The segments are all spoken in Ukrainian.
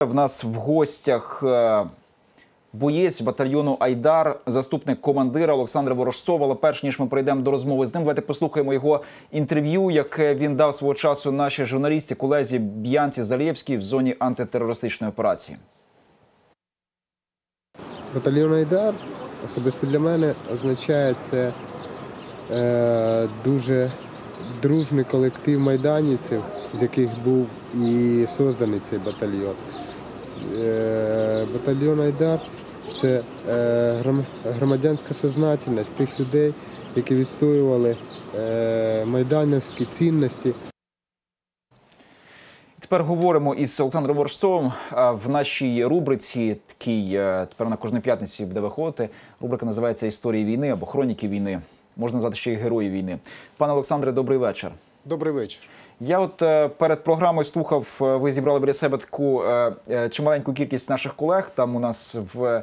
В нас в гостях е, боєць батальйону Айдар, заступник командира Олександр Ворожцов. Але перш ніж ми прийдемо до розмови з ним, давайте послухаємо його інтерв'ю, яке він дав свого часу нашій журналісті колезі Б'янці Залєвській в зоні антитерористичної операції. Батальйон Айдар особисто для мене означає це е, дуже дружний колектив майданівців, з яких був і созданий цей батальйон. Е, батальйон Айдар це е, громадянська сознательність тих людей, які відстоювали е, майданівські цінності. Тепер говоримо із Олександром Ворожцовим А в нашій рубриці. Такій тепер на кожної п'ятниці буде виходити. Рубрика називається Історії війни або Хроніки війни. Можна назвати ще й герої війни. Пане Олександре, добрий вечір. Добрий вечір. Я от е, перед програмою слухав, е, ви зібрали біля себе таку е, чималеньку кількість наших колег. Там у нас в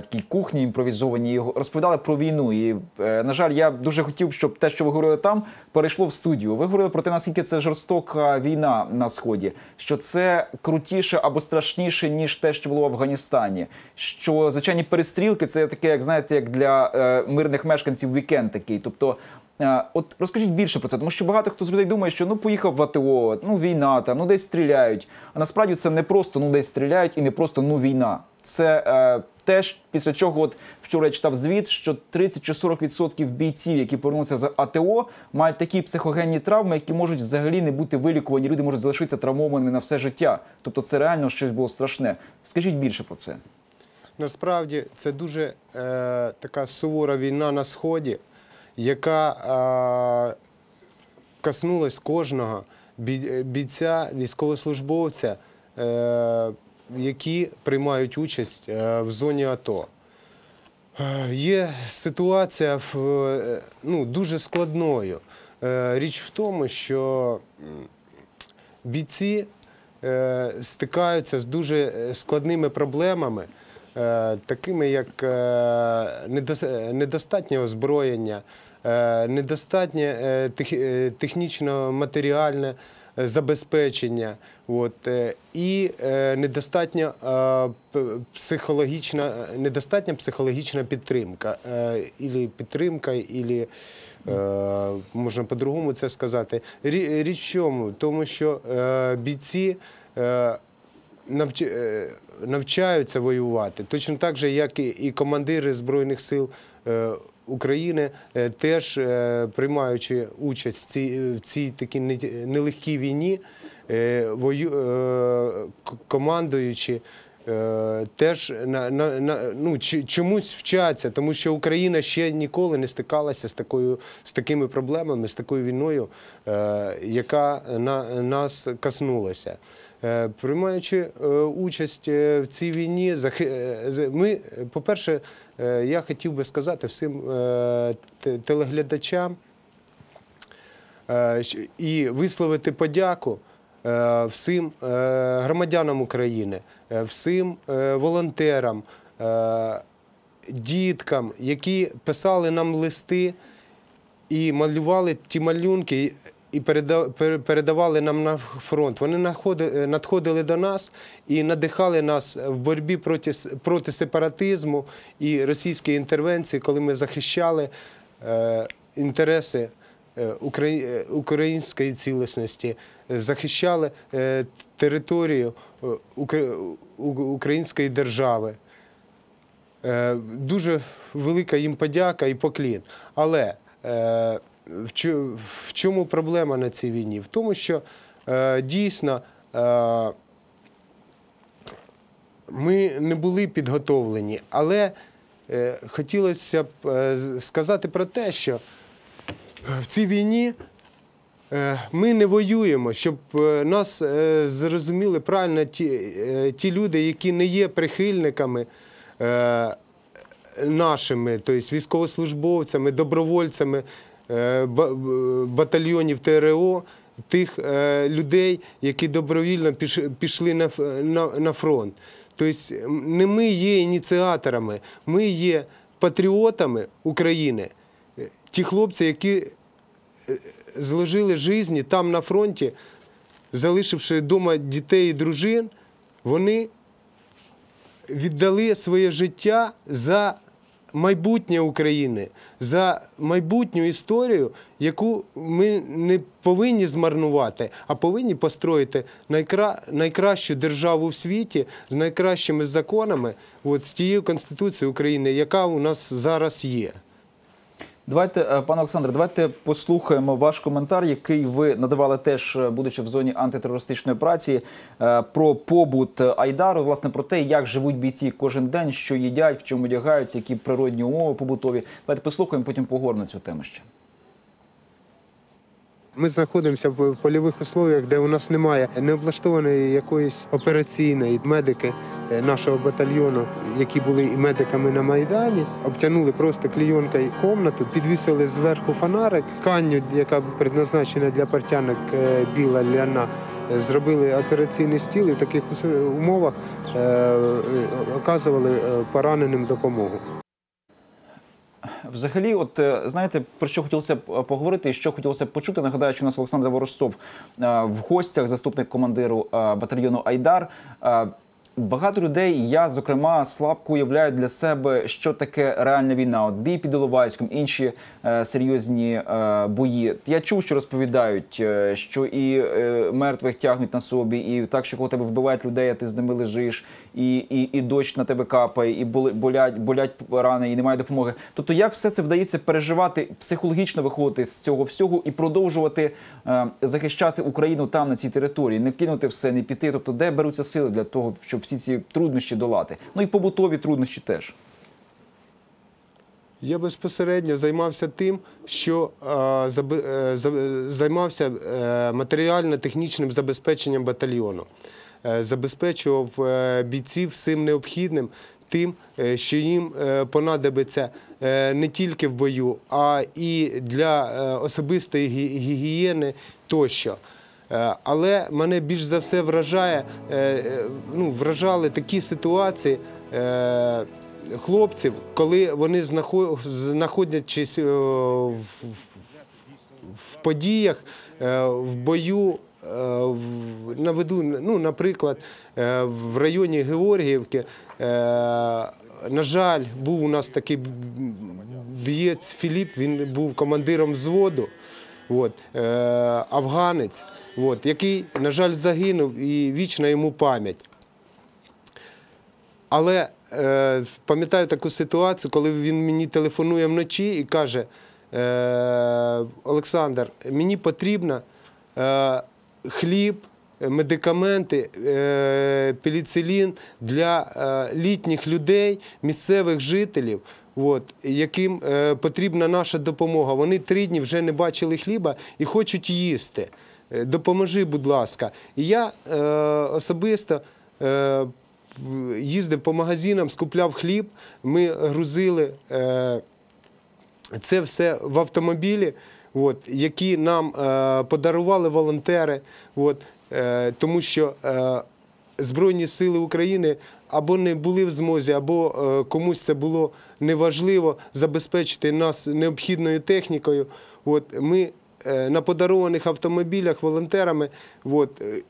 такій кухні імпровізованій розповідали про війну. І, на жаль, я дуже хотів, щоб те, що ви говорили там, перейшло в студію. Ви говорили про те, наскільки це жорстока війна на сході, що це крутіше або страшніше, ніж те, що було в Афганістані. Що звичайні перестрілки це таке, як знаєте, як для мирних мешканців вікенд такий. Тобто. Е, От розкажіть більше про це, тому що багато хто з людей думає, що ну поїхав в АТО, ну війна там, ну десь стріляють. А насправді це не просто ну десь стріляють і не просто ну війна. Це е, теж після чого, от вчора я читав звіт, що 30 чи 40% бійців, які повернуться з АТО, мають такі психогенні травми, які можуть взагалі не бути вилікувані. Люди можуть залишитися травмованими на все життя. Тобто, це реально щось було страшне. Скажіть більше про це. Насправді це дуже е, така сувора війна на сході, яка коснулась кожного бійця, військовослужбовця, е, які приймають участь е, в зоні АТО. Е, Є ситуація ну, дуже складною. Річ в тому, що бійці стикаються з дуже складними проблемами, такими як недостатнє озброєння, недостатнє е, е, технічно-матеріальне е, забезпечення, от, е, і е, недостатня е, психологічна, недостатня психологічна підтримка, е, ілі підтримка, ілі Е, можна по-другому це сказати. Рі- Річ чому? Тому що е, бійці е, навч... е, навчаються воювати, точно так же, як і, командири Збройних сил е, України, е, теж е, приймаючи участь в цій, в цій такій нелегкій війні, е, вою... е, командуючи. е, Теж на, на, на, ну, чомусь вчаться, тому що Україна ще ніколи не стикалася з такою з такими проблемами, з такою війною, е, яка на нас коснулася. Е, приймаючи е, участь е, в цій війні, ми, по-перше, я хотів би сказати всім телеглядачам і висловити подяку всім громадянам України, всім волонтерам, діткам, які писали нам листи і малювали ті малюнки. І передавали нам на фронт. Вони надходили до нас і надихали нас в боротьбі проти, проти сепаратизму і російської інтервенції, коли ми захищали е, інтереси е, украї- е, української цілісності, е, захищали е, територію е, Укра- української держави. Е, Дуже велика їм подяка і поклін. Але е, в чому проблема на цій війні? В тому, що е, дійсно е, ми не були підготовлені, але е, хотілося б сказати про те, що в цій війні ми не воюємо, щоб нас зрозуміли правильно ті, ті люди, які не є прихильниками нашими, тобто військовослужбовцями, добровольцями батальйонів ТРО, тих е, людей, які добровільно пішли на, фронт. Тобто не ми є ініціаторами, ми є патріотами України. Е, Ті хлопці, які е, зложили житті там на фронті, залишивши вдома дітей і дружин, вони віддали своє життя за майбутнє України, за майбутню історію, яку ми не повинні змарнувати, а повинні построїти найкра... найкращу державу в світі з найкращими законами, от, з тією Конституцією України, яка у нас зараз є. Давайте, е, пане Олександре, давайте послухаємо ваш коментар, який ви надавали теж, е, будучи в зоні антитерористичної операції, е, про побут Айдару, власне, про те, як живуть бійці кожен день, що їдять, в чому одягаються, які природні умови побутові. Давайте послухаємо, потім поговоримо цю тему ще. Ми знаходимося в польових условиях, де у нас немає необлаштованої якоїсь операційної медики е, нашого батальйону, які були і медиками на майдані, обтянули просто клійонкою комнату, підвісили зверху фонарик, тканню, яка предназначена для портянок е, біла ляна. е, Зробили операційний стіл і в таких умовах оказували пораненим допомогу. Взагалі, от е, знаєте, про що хотілося б е, поговорити і що хотілося б почути. Нагадаю, що у нас Олександр Воростов е, в гостях, заступник командиру батальйону Айдар. Багато людей, я зокрема, слабко уявляю для себе, що таке реальна війна. От бій під Іловайськом, інші е, серйозні е, бої. Я чув, що розповідають, е, що і е, мертвих тягнуть на собі, і так, що коли тебе вбивають людей, а ти з ними лежиш, і, і, і дощ на тебе капає, і болять, болять рани, і немає допомоги. Тобто, як все це вдається переживати, психологічно виходити з цього всього і продовжувати е, захищати Україну там на цій території, не кинути все, не піти. Тобто, де беруться сили для того, щоб всі ці труднощі долати? Ну і побутові труднощі теж. Я безпосередньо займався тим, що е, займався е, матеріально-технічним забезпеченням батальйону, Е, забезпечував бійців всім необхідним, тим, що їм понадобиться не тільки в бою, а і для особистої гігієни тощо. Е, Але мене більш за все вражає, е, е, ну, вражали такі ситуації е, хлопців, коли вони знахо- знаходячись е, в, подіях, е, в бою. е, Наведу, ну, наприклад, е, в районі Георгіївки, е, на жаль, був у нас такий б- бієць Філіп, він був командиром взводу, от, е, афганець, от, який, на жаль, загинув і вічна йому пам'ять. Але е, пам'ятаю таку ситуацію, коли він мені телефонує вночі і каже: е, Олександр, мені потрібно е, хліб, медикаменти, е, пеліцилін для е, літніх людей, місцевих жителів. От, яким е, потрібна наша допомога. Вони три дні вже не бачили хліба і хочуть їсти. Е, Допоможи, будь ласка. І я е, особисто е, їздив по магазинам, скупляв хліб, ми грузили е, це все в автомобілі, от, які нам е, подарували волонтери. От, е, тому що е, Збройні сили України або не були в змозі, або е, комусь це було неважливо забезпечити нас необхідною технікою. От, ми е, на подарованих автомобілях волонтерами от, е,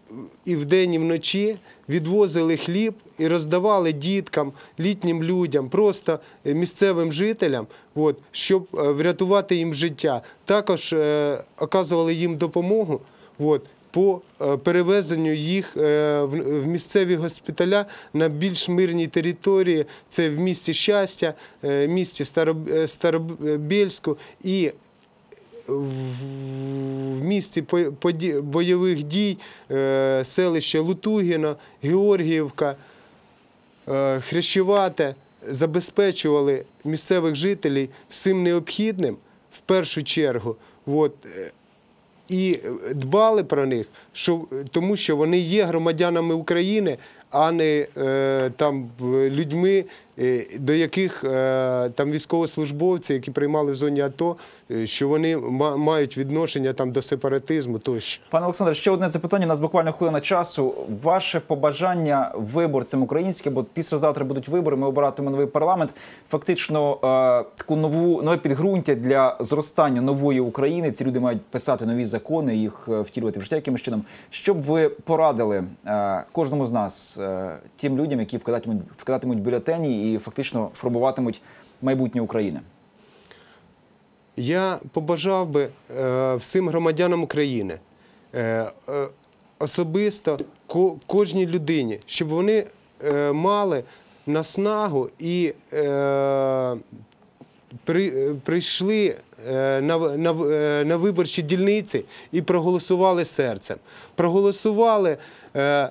і вдень, і вночі відвозили хліб і роздавали діткам, літнім людям, просто місцевим жителям, от, щоб врятувати їм життя. Також е, оказували їм допомогу. От, по е, перевезенню їх е, в місцеві госпіталя на більш мирній території, це в місті Щастя, е, місті Староб- Старобільську і в місті бойових дій селище Лутугіно, Георгіївка, е, Хрещевате забезпечували місцевих жителів всім необхідним в першу чергу. От, і дбали про них, що, тому що вони є громадянами України, а не е, там е, людьми е, до яких е, там військовослужбовці, які приймали в зоні АТО, е, що вони ма- мають відношення там до сепаратизму тощо. Пане Олександре, ще одне запитання. У нас буквально хвилина часу. Ваше побажання виборцям українським, бо післязавтра будуть вибори. Ми обиратимемо новий парламент. Фактично, е, таку нову нове підґрунтя для зростання нової України. Ці люди мають писати нові закони, їх е, втілювати в життя якимось чином. Що б ви порадили е, кожному з нас, е, тим людям, які вкидатимуть вкидатимуть бюлетені і фактично формуватимуть майбутнє України? Я побажав би е, всім громадянам України, е, е, особисто ко, кожній людині, щоб вони мали наснагу і при, прийшли на, виборчі дільниці і проголосували серцем. Проголосували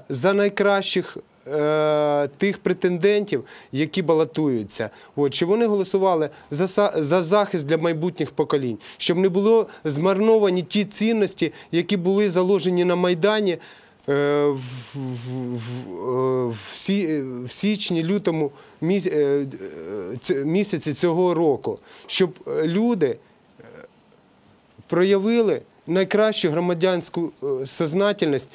за найкращих е, тих претендентів, які балотуються. От, щоб вони голосували за, за захист для майбутніх поколінь, щоб не було змарновані ті цінності, які були заложені на Майдані. е, В, в, в, е, в, сі- в січні, лютому е, місяці цього року, щоб люди проявили найкращу громадянську е, сознательність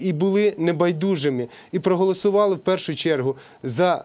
і, були небайдужими, і проголосували в першу чергу за,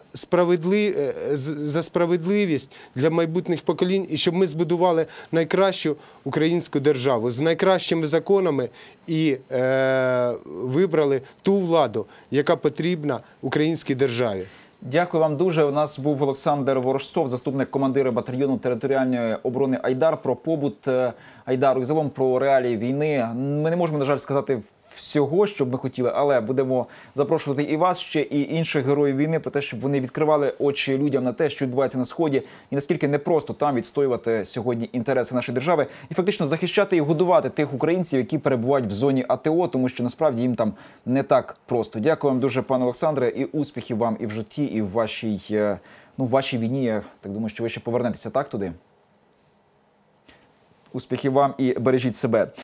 е, за справедливість для майбутніх поколінь, і щоб ми збудували найкращу українську державу з найкращими законами і е, вибрали ту владу, яка потрібна українській державі. Дякую вам дуже. У нас був Олександр Ворожцов, заступник командира батальйону територіальної оборони Айдар про побут е, Айдару і загалом про реалії війни. Ми не можемо на жаль сказати всього, що б ми хотіли, але будемо запрошувати і вас ще і інших героїв війни про те, щоб вони відкривали очі людям на те, що відбувається на сході, і наскільки непросто там відстоювати сьогодні інтереси нашої держави і фактично захищати і годувати тих українців, які перебувають в зоні АТО, тому що насправді їм там не так просто. Дякую вам дуже, пане Олександре, і успіхів вам і в житті, і в вашій е, ну в вашій війні. Я так думаю, що ви ще повернетеся так туди. Успіхів вам і бережіть себе.